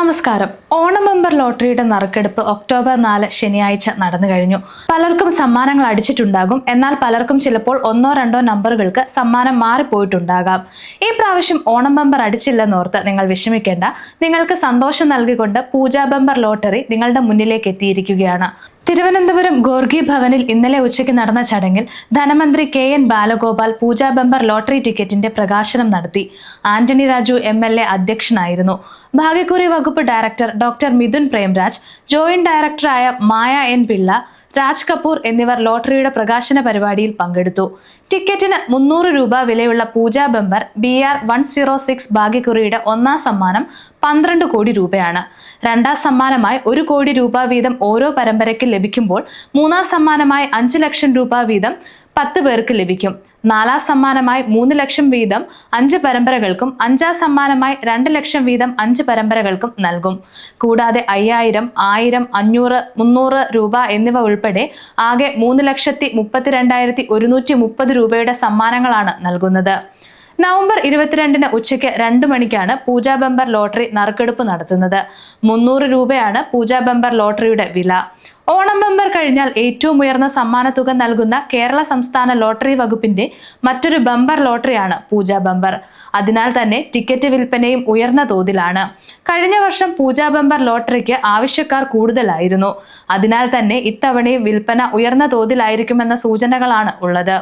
നമസ്കാരം. ഓണം മെമ്പർ ലോട്ടറിയുടെ നറുക്കെടുപ്പ് ഒക്ടോബർ നാല് ശനിയാഴ്ച നടന്നു കഴിഞ്ഞു. പലർക്കും സമ്മാനങ്ങൾ അടിച്ചിട്ടുണ്ടാകും. എന്നാൽ പലർക്കും ചിലപ്പോൾ ഒന്നോ രണ്ടോ നമ്പറുകൾക്ക് സമ്മാനം മാറിപ്പോയിട്ടുണ്ടാകാം. ഈ പ്രാവശ്യം ഓണം ബമ്പർ അടിച്ചില്ലെന്നോർത്ത് നിങ്ങൾ വിഷമിക്കേണ്ട. നിങ്ങൾക്ക് സന്തോഷം നൽകിക്കൊണ്ട് പൂജാ ബമ്പർ ലോട്ടറി നിങ്ങളുടെ മുന്നിലേക്ക് എത്തിയിരിക്കുകയാണ്. തിരുവനന്തപുരം ഗോർഗി ഭവനിൽ ഇന്നലെ ഉച്ചയ്ക്ക് നടന്ന ചടങ്ങിൽ ധനമന്ത്രി K N Balagopal Pooja bumper lottery ടിക്കറ്റിന്റെ പ്രകാശനം നടത്തി. Antony Raju M L A അധ്യക്ഷനായിരുന്നു. ഭാഗ്യക്കുറി വകുപ്പ് director doctor Mithun Premraj joint ഡയറക്ടറായ മായ എൻ പിള്ള രാജ് കപൂർ എന്നിവർ ലോട്ടറിയുടെ പ്രകാശന പരിപാടിയിൽ പങ്കെടുത്തു. ടിക്കറ്റിന് മുന്നൂറ് രൂപ വിലയുള്ള Pooja bumper B R one zero six ഭാഗ്യക്കുറിയുടെ ഒന്നാം സമ്മാനം പന്ത്രണ്ട് കോടി രൂപയാണ്. രണ്ടാം സമ്മാനമായി ഒരു കോടി രൂപ വീതം ഓരോ പരമ്പരയ്ക്ക് ലഭിക്കുമ്പോൾ മൂന്നാം സമ്മാനമായി അഞ്ച് ലക്ഷം രൂപ വീതം പത്ത് പേർക്ക് ലഭിക്കും. നാലാം സമ്മാനമായി മൂന്ന് ലക്ഷം വീതം അഞ്ച് പരമ്പരകൾക്കും അഞ്ചാം സമ്മാനമായി രണ്ട് ലക്ഷം വീതം അഞ്ച് പരമ്പരകൾക്കും നൽകും. കൂടാതെ അയ്യായിരം ആയിരം അഞ്ഞൂറ് മുന്നൂറ് രൂപ എന്നിവ ഉൾപ്പെടെ ആകെ മൂന്ന് ലക്ഷത്തി മുപ്പത്തിരണ്ടായിരത്തി ഒരുന്നൂറ്റി മുപ്പത് രൂപയുടെ സമ്മാനങ്ങളാണ് നൽകുന്നത്. നവംബർ ഇരുപത്തിരണ്ടിന് ഉച്ചയ്ക്ക് രണ്ട് മണിക്കാണ് പൂജാ ബമ്പർ ലോട്ടറി നറുക്കെടുപ്പ് നടത്തുന്നത്. മുന്നൂറ് രൂപയാണ് പൂജാ ബമ്പർ ലോട്ടറിയുടെ വില. ഓണം ബമ്പർ കഴിഞ്ഞാൽ ഏറ്റവും ഉയർന്ന സമ്മാന തുക നൽകുന്ന കേരള സംസ്ഥാന ലോട്ടറി വകുപ്പിന്റെ മറ്റൊരു ബമ്പർ ലോട്ടറിയാണ് പൂജാ ബമ്പർ. അതിനാൽ തന്നെ ടിക്കറ്റ് വിൽപ്പനയും ഉയർന്ന തോതിലാണ്. കഴിഞ്ഞ വർഷം പൂജാ ബമ്പർ ലോട്ടറിക്ക് ആവശ്യക്കാർ കൂടുതലായിരുന്നു. അതിനാൽ തന്നെ ഇത്തവണയും വിൽപ്പന ഉയർന്ന തോതിലായിരിക്കുമെന്ന സൂചനകളാണ് ഉള്ളത്.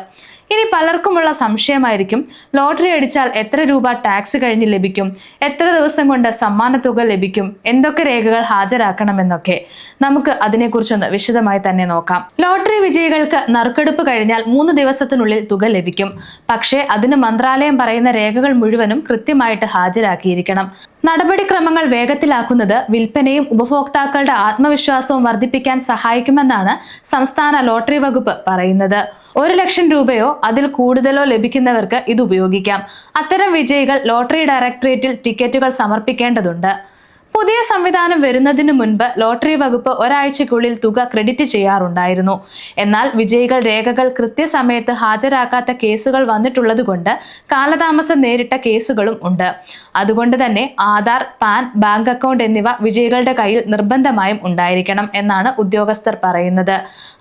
ഇനി പലർക്കുമുള്ള സംശയമായിരിക്കും. ലോട്ടറി അടിച്ചാൽ എത്ര രൂപ ടാക്സ് കഴിഞ്ഞ് ലഭിക്കും? എത്ര ദിവസം കൊണ്ട് സമ്മാനത്തുക ലഭിക്കും? എന്തൊക്കെ രേഖകൾ ഹാജരാക്കണമെന്നൊക്കെ നമുക്ക് അതിനെക്കുറിച്ചൊന്ന് വിശദമായി തന്നെ നോക്കാം. ലോട്ടറി വിജയികൾക്ക് നറുക്കെടുപ്പ് കഴിഞ്ഞാൽ മൂന്ന് ദിവസത്തിനുള്ളിൽ തുക ലഭിക്കും. പക്ഷേ അതിന് മന്ത്രാലയം പറയുന്ന രേഖകൾ മുഴുവനും കൃത്യമായിട്ട് ഹാജരാക്കിയിരിക്കണം. നടപടിക്രമങ്ങൾ വേഗത്തിലാക്കുന്നത് വിൽപ്പനയും ഉപഭോക്താക്കളുടെ ആത്മവിശ്വാസവും വർദ്ധിപ്പിക്കാൻ സഹായിക്കുമെന്നാണ് സംസ്ഥാന ലോട്ടറി വകുപ്പ് പറയുന്നത്. ഒരു ലക്ഷം രൂപയോ അതിൽ കൂടുതലോ ലഭിക്കുന്നവർക്ക് ഇത് ഉപയോഗിക്കാം. അത്തരം വിജയികൾ ലോട്ടറി ഡയറക്ടറേറ്റിൽ ടിക്കറ്റുകൾ സമർപ്പിക്കേണ്ടതുണ്ട്. പുതിയ സംവിധാനം വരുന്നതിന് മുൻപ് ലോട്ടറി വകുപ്പ് ഒരാഴ്ചയ്ക്കുള്ളിൽ തുക ക്രെഡിറ്റ് ചെയ്യാറുണ്ടായിരുന്നു. എന്നാൽ വിജയികൾ രേഖകൾ കൃത്യസമയത്ത് ഹാജരാക്കാത്ത കേസുകൾ വന്നിട്ടുള്ളതുകൊണ്ട് കാലതാമസം നേരിട്ട കേസുകളും ഉണ്ട്. അതുകൊണ്ട് തന്നെ ആധാർ പാൻ ബാങ്ക് അക്കൗണ്ട് എന്നിവ വിജയികളുടെ കയ്യിൽ നിർബന്ധമായും ഉണ്ടായിരിക്കണം എന്നാണ് ഉദ്യോഗസ്ഥർ പറയുന്നത്.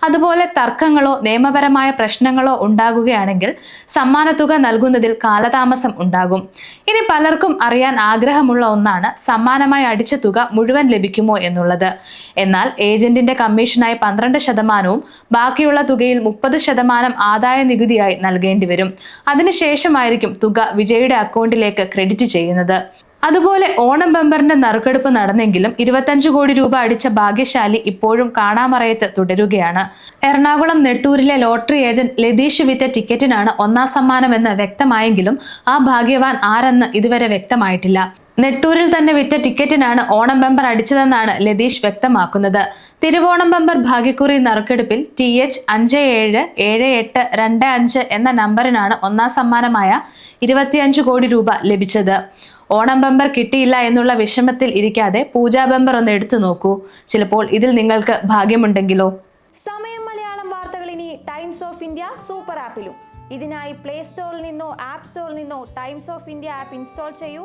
അതുപോലെ തർക്കങ്ങളോ നിയമപരമായ പ്രശ്നങ്ങളോ ഉണ്ടാകുകയാണെങ്കിൽ സമ്മാനത്തുക നൽകുന്നതിൽ കാലതാമസം ഉണ്ടാകും. ഇനി പലർക്കും അറിയാൻ ആഗ്രഹമുള്ള ഒന്നാണ് സമ്മാനമായി തുക മുഴുവൻ ലഭിക്കുമോ എന്നുള്ളത്. എന്നാൽ ഏജന്റിന്റെ കമ്മീഷനായി പന്ത്രണ്ട് ശതമാനവും ബാക്കിയുള്ള തുകയിൽ മുപ്പത് ശതമാനം ആദായ നികുതിയായി നൽകേണ്ടി വരും. അതിനുശേഷമായിരിക്കും തുക വിജയുടെ അക്കൗണ്ടിലേക്ക് ക്രെഡിറ്റ് ചെയ്യുന്നത്. അതുപോലെ ഓണം ബമ്പറിന്റെ നറുക്കെടുപ്പ് നടന്നെങ്കിലും ഇരുപത്തഞ്ച് കോടി രൂപ അടിച്ച ഭാഗ്യശാലി ഇപ്പോഴും കാണാമറയത്ത് തുടരുകയാണ്. എറണാകുളം നെട്ടൂരിലെ ലോട്ടറി ഏജന്റ് ലതീഷ് വിറ്റ ടിക്കറ്റിനാണ് ഒന്നാം സമ്മാനം എന്ന് വ്യക്തമായെങ്കിലും ആ ഭാഗ്യവാൻ ആരെന്ന് ഇതുവരെ വ്യക്തമായിട്ടില്ല. നെട്ടൂരിൽ തന്നെ വിറ്റ ടിക്കറ്റിനാണ് ഓണം ബമ്പർ അടിച്ചതെന്നാണ് ലതീഷ് വ്യക്തമാക്കുന്നത്. തിരുവോണം ബമ്പർ ഭാഗ്യക്കുറി നറുക്കെടുപ്പിൽ ടി എച്ച് അഞ്ച് ഏഴ് ഏഴ് എട്ട് രണ്ട് അഞ്ച് എന്ന നമ്പറിനാണ് ഒന്നാം സമ്മാനമായ ഇരുപത്തിയഞ്ച് കോടി രൂപ ലഭിച്ചത്. ഓണം ബമ്പർ കിട്ടിയില്ല എന്നുള്ള വിഷമത്തിൽ ഇരിക്കാതെ പൂജാ ബമ്പർ ഒന്ന് എടുത്തു നോക്കൂ. ചിലപ്പോൾ ഇതിൽ നിങ്ങൾക്ക് ഭാഗ്യമുണ്ടെങ്കിലോ? സമയം മലയാളം വാർത്തകൾ ഇനി ടൈംസ് ഓഫ് ഇന്ത്യ സൂപ്പർ ആപ്പിലും. ഇതിനായി പ്ലേ സ്റ്റോറിൽ നിന്നോ ആപ്പ് സ്റ്റോറിൽ നിന്നോ Times of India app install ചെയ്യൂ.